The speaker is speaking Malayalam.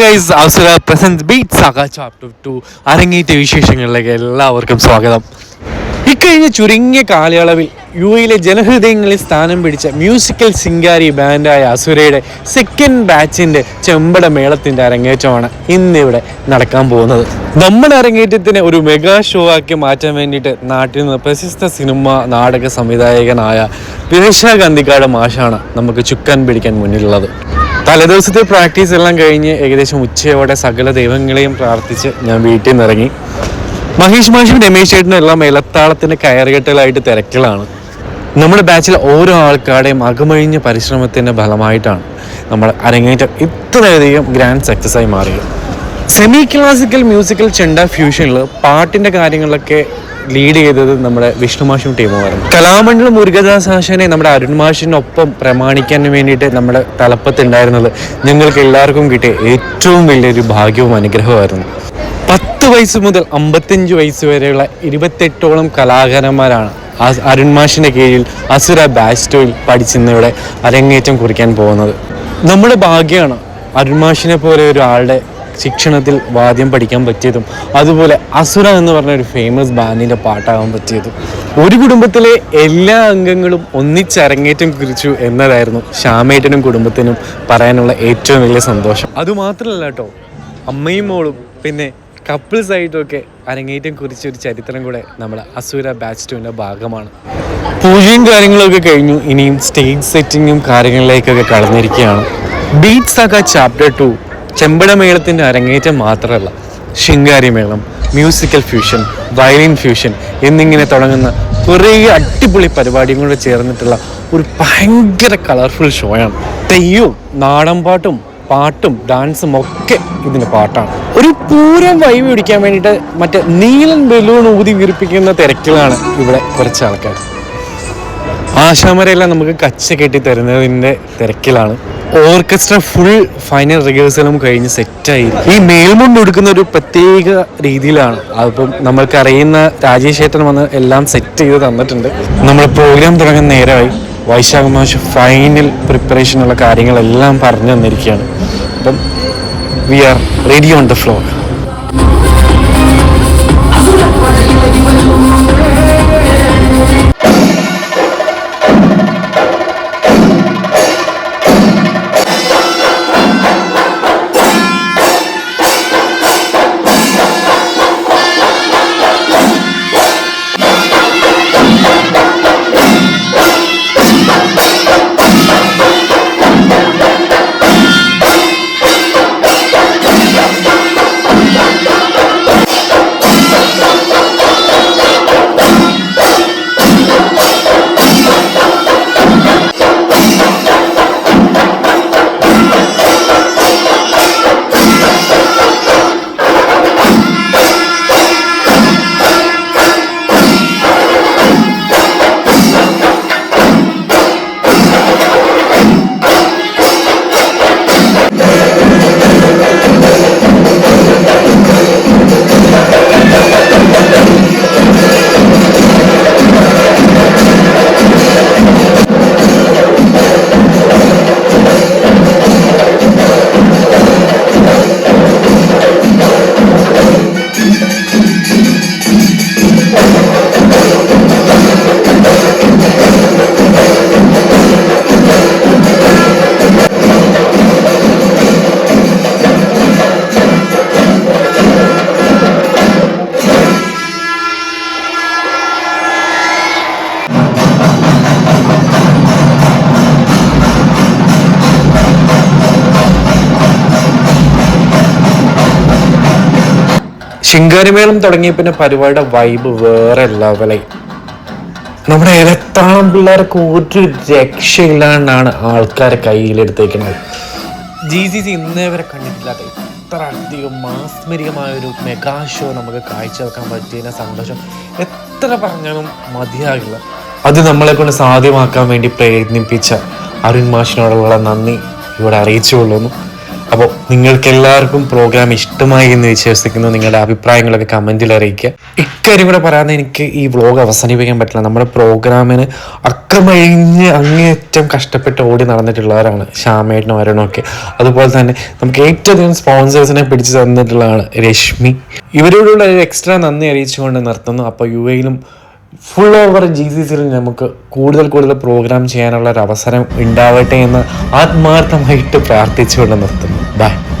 Guys Asura present beat saga chapter two അരങ്ങേറ്റ വിശേഷങ്ങളിലേക്ക് എല്ലാവർക്കും സ്വാഗതം. ഇക്കഴിഞ്ഞ ചുരുങ്ങിയ കാലയളവിൽ യു എയിലെ ജനഹൃദയങ്ങളിൽ സ്ഥാനം പിടിച്ച മ്യൂസിക്കൽ സിംഗാരി ബാൻഡായ അസുരയുടെ സെക്കൻഡ് ബാച്ചിന്റെ ചെമ്പട മേളത്തിന്റെ അരങ്ങേറ്റമാണ് ഇന്നിവിടെ നടക്കാൻ പോകുന്നത്. നമ്മുടെ അരങ്ങേറ്റത്തിനെ ഒരു മെഗാ ഷോ ആക്കി മാറ്റാൻ വേണ്ടിയിട്ട് നാട്ടിൽ നിന്ന് പ്രശസ്ത സിനിമ നാടക സംവിധായകനായ വിരേഷ ഗാന്ധിക്കാട് മാഷാണ് നമുക്ക് ചുക്കാൻ പിടിക്കാൻ മുന്നിലുള്ളത്. തലേദിവസത്തെ പ്രാക്ടീസ് എല്ലാം കഴിഞ്ഞ് ഏകദേശം ഉച്ചയോടെ സകല ദൈവങ്ങളെയും പ്രാർത്ഥിച്ച് ഞാൻ വീട്ടിൽ നിന്ന് ഇറങ്ങി. മഹേഷ് മാഷും രമേശ് ചേട്ടനും എല്ലാം മേലത്താളത്തിന്റെ കയറുകെട്ടുകളായിട്ട് തിരക്കിലാണ്. നമ്മുടെ ബാച്ചിലെ ഓരോ ആൾക്കാരുടെയും അകമഴിഞ്ഞ പരിശ്രമത്തിന്റെ ഫലമായിട്ടാണ് നമ്മൾ അരങ്ങേറ്റം ഇത്രയധികം ഗ്രാൻഡ് സക്സസ് ആയി മാറിയത്. സെമി ക്ലാസിക്കൽ മ്യൂസിക്കൽ ചെണ്ട ഫ്യൂഷനിൽ പാട്ടിന്റെ കാര്യങ്ങളിലൊക്കെ ലീഡ് ചെയ്തത് നമ്മുടെ വിഷ്ണുമാഷും ടീമുമായിരുന്നു കലാമണ്ഡലം മുരുകദാസ് ആശാനെ നമ്മുടെ അരുൺ മാഷിനൊപ്പം പ്രമാണിക്കാൻ വേണ്ടിയിട്ട് നമ്മുടെ തലപ്പത്തുണ്ടായിരുന്നത് ഞങ്ങൾക്ക് എല്ലാവർക്കും കിട്ടിയ ഏറ്റവും വലിയൊരു ഭാഗ്യവും അനുഗ്രഹമായിരുന്നു പത്ത് വയസ്സ് മുതൽ അമ്പത്തഞ്ച് വയസ്സ് വരെയുള്ള ഇരുപത്തെട്ടോളം കലാകാരന്മാരാണ് അരുൺ മാഷിന്റെ കീഴിൽ അസുര ബാസ്റ്റോയിൽ പഠിച്ചിന്നിവിടെ അരങ്ങേറ്റം കുറിക്കാൻ പോകുന്നത്. നമ്മുടെ ഭാഗ്യമാണ് അരുൺ മാഷിനെ പോലെ ഒരാളുടെ ശിക്ഷണത്തിൽ വാദ്യം പഠിക്കാൻ പറ്റിയതും അതുപോലെ അസുര എന്ന് പറഞ്ഞ ഒരു ഫേമസ് ബാൻഡിന്റെ പാട്ടാകാൻ പറ്റിയതും. ഒരു കുടുംബത്തിലെ എല്ലാ അംഗങ്ങളും ഒന്നിച്ചരങ്ങേറ്റം കുറിച്ചു എന്നതായിരുന്നു ശ്യാമേട്ടനും കുടുംബത്തിനും പറയാനുള്ള ഏറ്റവും വലിയ സന്തോഷം. അതുമാത്രമല്ല കേട്ടോ അമ്മയും മോളും പിന്നെ കപ്പിൾസ് ആയിട്ടൊക്കെ അരങ്ങേറ്റം കുറിച്ച ഒരു ചരിത്രം കൂടെ നമ്മുടെ അസുര ബാച്ച് ടുവിന്റെ ഭാഗമാണ്. പൂജയും കാര്യങ്ങളൊക്കെ കഴിഞ്ഞു ഇനിയും സ്റ്റേജ് സെറ്റിങ്ങും കാര്യങ്ങളിലേക്കൊക്കെ കടന്നിരിക്കുകയാണ്. ബീറ്റ്സ് ആക്ക ചാപ്റ്റർ ടു ചെമ്പടമേളത്തിന്റെ അരങ്ങേറ്റം മാത്രമല്ല Shinkarimelam musical fusion violin fusion എന്നിങ്ങനെ തുടങ്ങുന്ന കുറേ അടിപൊളി പരിപാടിയും കൂടെ ചേർന്നിട്ടുള്ള ഒരു ഭയങ്കര കളർഫുൾ ഷോയാണ് തെയ്യവും നാടൻപാട്ടും പാട്ടും ഡാൻസും ഒക്കെ ഇതിന്റെ പാട്ടാണ്. ഒരു പൂരം വൈവ് പിടിക്കാൻ വേണ്ടിയിട്ട് മറ്റേ നീലൻ ബലൂൺ ഊതി വീർപ്പിക്കുന്ന തിരക്കിലാണ് ഇവിടെ കുറച്ച് ആൾക്കാർ ആശാമരയെല്ലാം നമുക്ക് കച്ച കെട്ടി തരുന്നതിന്റെ തിരക്കിലാണ് ഓർക്കസ്ട്ര ഫുൾ ഫൈനൽ റിഹേഴ്സലും കഴിഞ്ഞ് സെറ്റായി ഈ മേൽമുണ്ട് എടുക്കുന്ന ഒരു പ്രത്യേക രീതിയിലാണ്. അതിപ്പം നമ്മൾക്ക് അറിയുന്ന രാജേഷ് ഏട്ടൻ വന്ന് എല്ലാം സെറ്റ് ചെയ്ത് തന്നിട്ടുണ്ട്. നമ്മൾ പ്രോഗ്രാം തുടങ്ങാൻ നേരമായി. വൈശാഖ മാഷ് ഫൈനൽ പ്രിപ്പറേഷനുള്ള കാര്യങ്ങളെല്ലാം പറഞ്ഞു തന്നിരിക്കുകയാണ്. അപ്പം we are ready on the floor Shinkarimelam തുടങ്ങിയ പിന്നെ പരിപാടിയുടെ വൈബ് വേറെ ലെവലായി നമ്മുടെ ഇലത്താളം പിള്ളേർക്ക് ഒരു രക്ഷയില്ലാണ്ടാണ് ആൾക്കാരെ കയ്യിലെടുത്തേക്കുന്നത്. ജി സി സി ഇന്നേ വരെ കണ്ടിട്ടില്ലാത്ത ഇത്ര അധികം മാസ്മരികമായ ഒരു മെഗാ ഷോ നമുക്ക് കാഴ്ചവെക്കാൻ പറ്റിയതിനെ സന്തോഷം. എത്ര പറഞ്ഞാലും മതിയാകില്ല. അത് നമ്മളെ കൊണ്ട് സാധ്യമാക്കാൻ വേണ്ടി പ്രയത്നിപ്പിച്ച അരുൺ മാഷിനോടുള്ള നന്ദി. ഇവിടെ അറിയിച്ചുകൊള്ളുന്നു. അപ്പോൾ നിങ്ങൾക്ക് എല്ലാവർക്കും പ്രോഗ്രാം ഇഷ്ടമായി എന്ന് വിശ്വസിക്കുന്നു. നിങ്ങളുടെ അഭിപ്രായങ്ങളൊക്കെ കമന്റിൽ അറിയിക്കുക. ഇക്കാര്യം കൂടെ പറയാതെ എനിക്ക് ഈ വ്ളോഗ് അവസാനിപ്പിക്കാൻ പറ്റില്ല. നമ്മുടെ പ്രോഗ്രാമിന് അക്കമഴിഞ്ഞ് അങ്ങേയറ്റം കഷ്ടപ്പെട്ട് ഓടി നടന്നിട്ടുള്ളവരാണ് ശ്യാമേട്ടനും അരുണൊക്കെ അതുപോലെ തന്നെ നമുക്ക് ഏറ്റവും അധികം സ്പോൺസേഴ്സിനെ പിടിച്ചു തന്നിട്ടുള്ളതാണ് രശ്മി. ഇവരോടുള്ള ഒരു എക്സ്ട്രാ നന്ദി അറിയിച്ചുകൊണ്ട് നിർത്തുന്നു. അപ്പോൾ യു എയിലും ഫുൾ ഓവർ ജി സി സിയിൽ നമുക്ക് കൂടുതൽ കൂടുതൽ പ്രോഗ്രാം ചെയ്യാനുള്ള ഒരു അവസരം ഉണ്ടാവട്ടെ എന്ന് ആത്മാർത്ഥമായിട്ട് പ്രാർത്ഥിച്ചുകൊണ്ട് നിർത്തുന്നു. Bye.